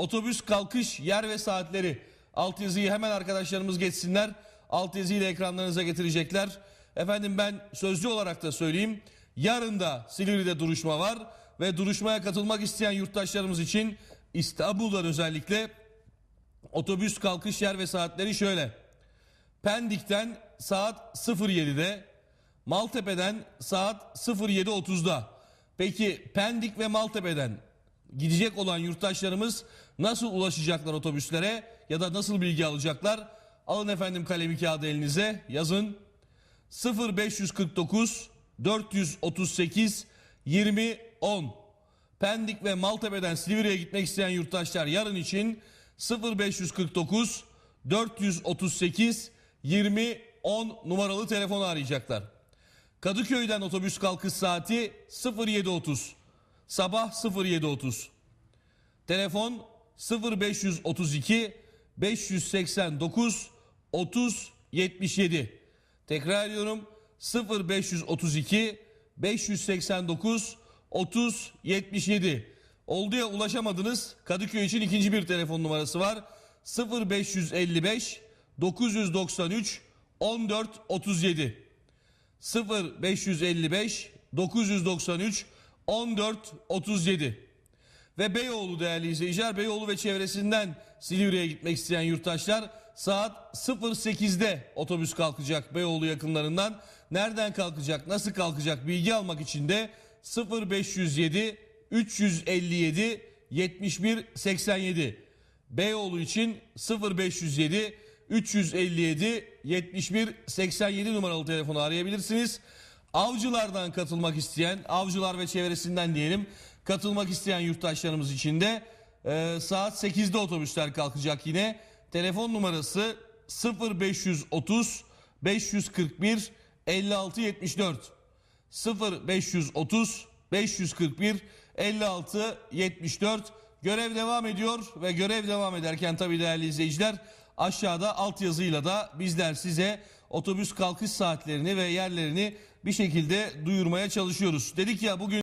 Otobüs kalkış yer ve saatleri. Altyazıyı hemen arkadaşlarımız geçsinler. Altyazıyı ile ekranlarınıza getirecekler. Efendim ben sözlü olarak da söyleyeyim. Yarın da Silivri'de duruşma var ve duruşmaya katılmak isteyen yurttaşlarımız için İstanbul'dan özellikle otobüs kalkış yer ve saatleri şöyle. Pendik'ten saat 07'de, Maltepe'den saat 07.30'da. Peki Pendik ve Maltepe'den gidecek olan yurttaşlarımız nasıl ulaşacaklar otobüslere ya da nasıl bilgi alacaklar? Alın efendim kalemi kağıdı elinize yazın. 0549 438 20 10 Pendik ve Maltepe'den Silivri'ye gitmek isteyen yurttaşlar yarın için 0549 438 20 10 numaralı telefonu arayacaklar. Kadıköy'den otobüs kalkış saati 07.30. Sabah 07.30. Telefon 0532 589 30 77. Tekrar ediyorum 0532 589 30 77. Oldu ya ulaşamadınız. Kadıköy için ikinci bir telefon numarası var. 0555 993 14 37. 0555 993 14 37 ve Beyoğlu değerli izleyiciler Beyoğlu ve çevresinden Silivri'ye gitmek isteyen yurttaşlar saat 08'de otobüs kalkacak Beyoğlu yakınlarından. Nereden kalkacak, nasıl kalkacak bilgi almak için de 0507 357 71 87 Beyoğlu için 0507 357 71 87 numaralı telefonu arayabilirsiniz. Avcılardan katılmak isteyen, avcılar ve çevresinden diyelim, katılmak isteyen yurttaşlarımız için de e, saat 8'de otobüsler kalkacak yine. Telefon numarası 0530 541 56 74 0530 541 56 74 görev devam ediyor ve görev devam ederken tabii değerli izleyiciler aşağıda altyazıyla da bizler size otobüs kalkış saatlerini ve yerlerini bir şekilde duyurmaya çalışıyoruz. Dedik ya bugün